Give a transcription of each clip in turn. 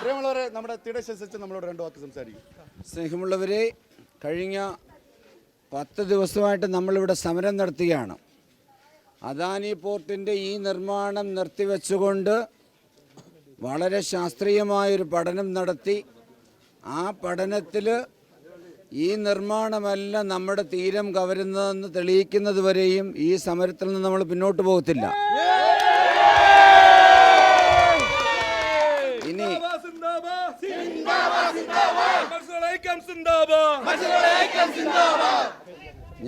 പ്രിയമുള്ളവരെ നമ്മുടെ നമ്മളോട് രണ്ട് വാക്ക് സംസാരിക്കും. സ്നേഹമുള്ളവരെ കഴിഞ്ഞ പത്ത് ദിവസമായിട്ട് നമ്മളിവിടെ സമരം നടത്തുകയാണ്. അദാനി പോർട്ടിന്റെ ഈ നിർമ്മാണം നിർത്തിവെച്ചുകൊണ്ട് വളരെ ശാസ്ത്രീയമായൊരു പഠനം നടത്തി. ആ പഠനത്തിൽ ഈ നിർമ്മാണമല്ല നമ്മുടെ തീരം കവരുന്നതെന്ന് തെളിയിക്കുന്നത് വരെയും ഈ സമരത്തിൽ നിന്ന് നമ്മൾ പിന്നോട്ട് പോകത്തില്ല. ഇനി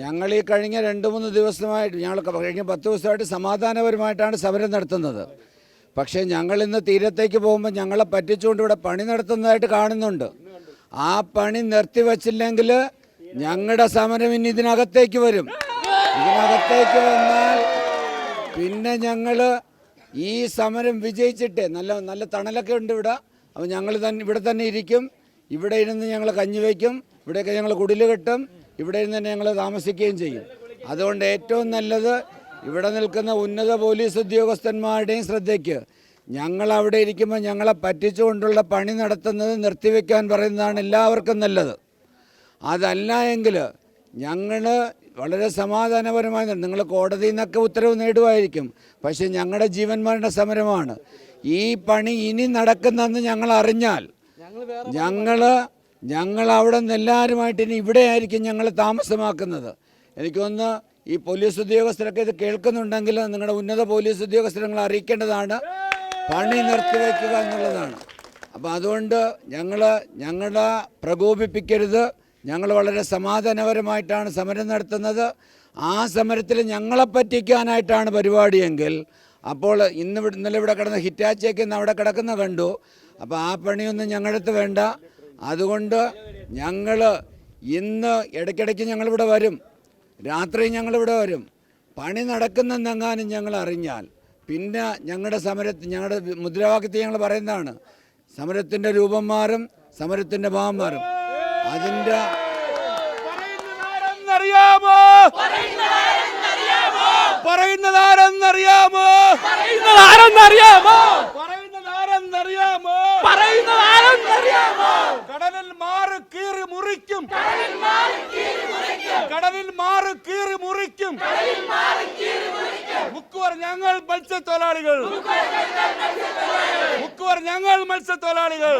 ഞങ്ങൾ ഈ കഴിഞ്ഞ രണ്ട് മൂന്ന് ദിവസമായിട്ട് ഞങ്ങൾ കഴിഞ്ഞ പത്ത് ദിവസമായിട്ട് സമാധാനപരമായിട്ടാണ് സമരം നടത്തുന്നത്. പക്ഷേ ഞങ്ങൾ ഇന്ന് തീരത്തേക്ക് പോകുമ്പോൾ ഞങ്ങളെ പറ്റിച്ചുകൊണ്ട് ഇവിടെ പണി നടത്തുന്നതായിട്ട് കാണുന്നുണ്ട്. ആ പണി നിർത്തിവച്ചില്ലെങ്കിൽ ഞങ്ങളുടെ സമരം ഇനി ഇതിനകത്തേക്ക് വരും. ഇതിനകത്തേക്ക് വന്നാൽ പിന്നെ ഞങ്ങൾ ഈ സമരം വിജയിച്ചിട്ട് നല്ല നല്ല തണലൊക്കെ ഉണ്ട് ഇവിടെ. അപ്പോൾ ഞങ്ങൾ തന്നെ ഇവിടെ തന്നെ ഇരിക്കും. ഇവിടെ ഇരുന്ന് ഞങ്ങൾ കഞ്ഞി വയ്ക്കും. ഇവിടെയൊക്കെ ഞങ്ങൾ കുടിൽ കെട്ടും. ഇവിടെ നിന്ന് തന്നെ ഞങ്ങൾ താമസിക്കുകയും ചെയ്യും. അതുകൊണ്ട് ഏറ്റവും നല്ലത് ഇവിടെ നിൽക്കുന്ന ഉന്നത പോലീസ് ഉദ്യോഗസ്ഥന്മാരുടെയും ശ്രദ്ധയ്ക്ക്. ഞങ്ങൾ അവിടെ ഇരിക്കുമ്പോൾ ഞങ്ങളെ പറ്റിച്ചുകൊണ്ടുള്ള പണി നടത്തുന്നത് നിർത്തിവെക്കാൻ പറയുന്നതാണ് എല്ലാവർക്കും നല്ലത്. അതല്ല എങ്കിൽ ഞങ്ങൾ വളരെ സമാധാനപരമായി നിങ്ങൾ കോടതിയിൽ നിന്നൊക്കെ ഉത്തരവ് നേടുമായിരിക്കും. പക്ഷേ ഞങ്ങളുടെ ജീവന്മാരുടെ സമരമാണ്. ഈ പണി ഇനി നടക്കുന്നെന്ന് ഞങ്ങൾ അറിഞ്ഞാൽ ഞങ്ങൾ ഞങ്ങൾ അവിടെ നിന്ന് എല്ലാവരുമായിട്ട് ഇനി ഇവിടെ ആയിരിക്കും ഞങ്ങൾ താമസമാക്കുന്നത്. എനിക്കൊന്ന് ഈ പോലീസ് ഉദ്യോഗസ്ഥരൊക്കെ ഇത് കേൾക്കുന്നുണ്ടെങ്കിൽ നിങ്ങളുടെ ഉന്നത പോലീസ് ഉദ്യോഗസ്ഥരെ നിങ്ങൾ അറിയിക്കേണ്ടതാണ്. പണി നിർത്തിവെക്കുക എന്നുള്ളതാണ്. അപ്പോൾ അതുകൊണ്ട് ഞങ്ങൾ ഞങ്ങളെ പ്രകോപിപ്പിക്കരുത്. ഞങ്ങൾ വളരെ സമാധാനപരമായിട്ടാണ് സമരം നടത്തുന്നത്. ആ സമരത്തിൽ ഞങ്ങളെ പറ്റിക്കാനായിട്ടാണ് പരിപാടിയെങ്കിൽ അപ്പോൾ ഇന്ന് ഇന്നലെ ഇവിടെ കിടന്ന ഹിറ്റാച്ചേക്ക് ഇന്ന് അവിടെ കിടക്കുന്ന കണ്ടു. അപ്പോൾ ആ പണിയൊന്നും ഞങ്ങളുടെ അടുത്ത് വേണ്ട. അതുകൊണ്ട് ഞങ്ങൾ ഇന്ന് ഇടയ്ക്കിടയ്ക്ക് ഞങ്ങളിവിടെ വരും. രാത്രി ഞങ്ങളിവിടെ വരും. പണി നടക്കുന്നെന്നെങ്ങാനും ഞങ്ങൾ അറിഞ്ഞാൽ പിന്നെ ഞങ്ങളുടെ സമരത്തിൽ ഞങ്ങളുടെ മുദ്രാവാക്യത്തെ ഞങ്ങൾ പറയുന്നതാണ്. സമരത്തിന്റെ രൂപം മാറും സമരത്തിന്റെ ഭാവം മാറും അതിന്റെ പറയുന്നതാരെന്നറിയാമോ പറയുന്നതാരെന്നറിയാമോ പറയുന്നതാരെന്നറിയാമോ പറയുന്നതാരെന്നറിയാമോ പറയുന്നതാരെന്നറിയാമോ കടലിൽ മാറ് കീറി മുറിക്കും കടലിൽ മാറി കീറി മുറിക്കും. മുക്കുവർ ഞങ്ങൾ മത്സ്യത്തൊഴിലാളികൾ. മുക്കുവർ ഞങ്ങൾ മത്സ്യത്തൊഴിലാളികൾ.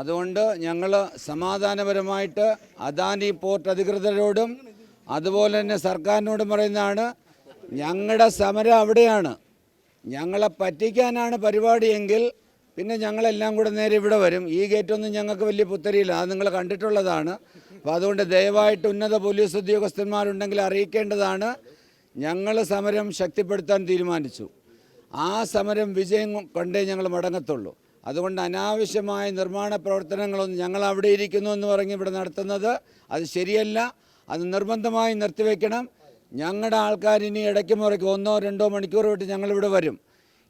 അതുകൊണ്ട് ഞങ്ങൾ സമാധാനപരമായിട്ട് അദാനി പോർട്ട് അധികൃതരോടും അതുപോലെ തന്നെ സർക്കാരിനോടും പറയുന്നതാണ് ഞങ്ങളുടെ സമരം അവിടെയാണ്. ഞങ്ങളെ പറ്റിക്കാനാണ് പരിപാടിയെങ്കിൽ പിന്നെ ഞങ്ങളെല്ലാം കൂടെ നേരെ ഇവിടെ വരും. ഈ ഗേറ്റൊന്നും ഞങ്ങൾക്ക് വലിയ പുത്തരിയില്ല. അത് നിങ്ങൾ കണ്ടിട്ടുള്ളതാണ്. അപ്പോൾ അതുകൊണ്ട് ദയവായിട്ട് ഉന്നത പോലീസ് ഉദ്യോഗസ്ഥന്മാരുണ്ടെങ്കിൽ അറിയിക്കേണ്ടതാണ്. ഞങ്ങൾ സമരം ശക്തിപ്പെടുത്താൻ തീരുമാനിച്ചു. ആ സമരം വിജയം കണ്ടേ ഞങ്ങൾ മടങ്ങത്തുള്ളൂ. അതുകൊണ്ട് അനാവശ്യമായ നിർമ്മാണ പ്രവർത്തനങ്ങളൊന്നും ഞങ്ങൾ അവിടെ ഇരിക്കുന്നു എന്ന് പറഞ്ഞ് ഇവിടെ നടത്തുന്നത് അത് ശരിയല്ല. അത് നിർബന്ധമായി നിർത്തിവെക്കണം. ഞങ്ങളുടെ ആൾക്കാർ ഇനി ഇടയ്ക്ക് മുറയ്ക്ക് ഒന്നോ രണ്ടോ മണിക്കൂർ വിട്ട് ഞങ്ങളിവിടെ വരും.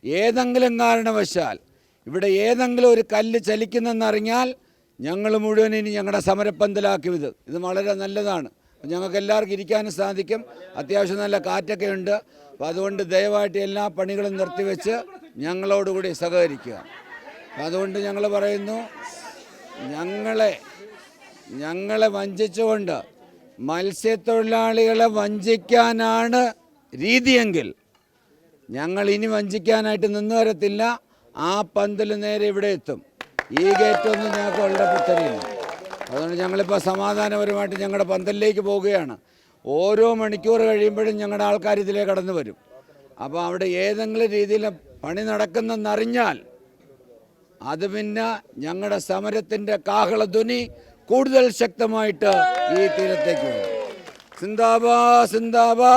ഏതെങ്കിലും കാരണവശാൽ ഇവിടെ ഏതെങ്കിലും ഒരു കല്ല് ചലിക്കുന്നെന്നറിഞ്ഞാൽ ഞങ്ങൾ മുഴുവൻ ഇനി ഞങ്ങളുടെ സമരപ്പന്തലാക്കും ഇത്. ഇത് വളരെ നല്ലതാണ്. ഞങ്ങൾക്ക് എല്ലാവർക്കും ഇരിക്കാനും സാധിക്കും. അത്യാവശ്യം നല്ല കാറ്റൊക്കെ ഉണ്ട്. അപ്പോൾ അതുകൊണ്ട് ദയവായിട്ട് എല്ലാ പണികളും നിർത്തിവെച്ച് ഞങ്ങളോടുകൂടി സഹകരിക്കുക. അതുകൊണ്ട് ഞങ്ങൾ പറയുന്നു ഞങ്ങളെ ഞങ്ങളെ വഞ്ചിച്ചുകൊണ്ട് മത്സ്യത്തൊഴിലാളികളെ വഞ്ചിക്കാനാണ് രീതിയെങ്കിൽ ഞങ്ങൾ ഇനി വഞ്ചിക്കാനായിട്ട് നിന്നു വരത്തില്ല ആ പന്തിൽ നേരെ ഇവിടെ എത്തും. ഈ ഗേറ്റൊന്നും ഞങ്ങൾക്ക് വളരെ പുത്തരിയില്ല അതുകൊണ്ട് ഞങ്ങളിപ്പോൾ സമാധാനപരമായിട്ട് ഞങ്ങളുടെ പന്തലിലേക്ക് പോവുകയാണ്. ഓരോ മണിക്കൂർ കഴിയുമ്പോഴും ഞങ്ങളുടെ ആൾക്കാർ ഇതിലേ കടന്നു വരും. അപ്പോൾ അവിടെ ഏതെങ്കിലും രീതിയിൽ പണി നടക്കുന്നെന്നറിഞ്ഞാൽ അത് പിന്നെ ഞങ്ങളുടെ സമരത്തിന്റെ കാഹളധ്വനി കൂടുതൽ ശക്തമായിട്ട് ഈ തീരത്തേക്ക് വരും. സിന്ദാബാ സിന്ദാബാ.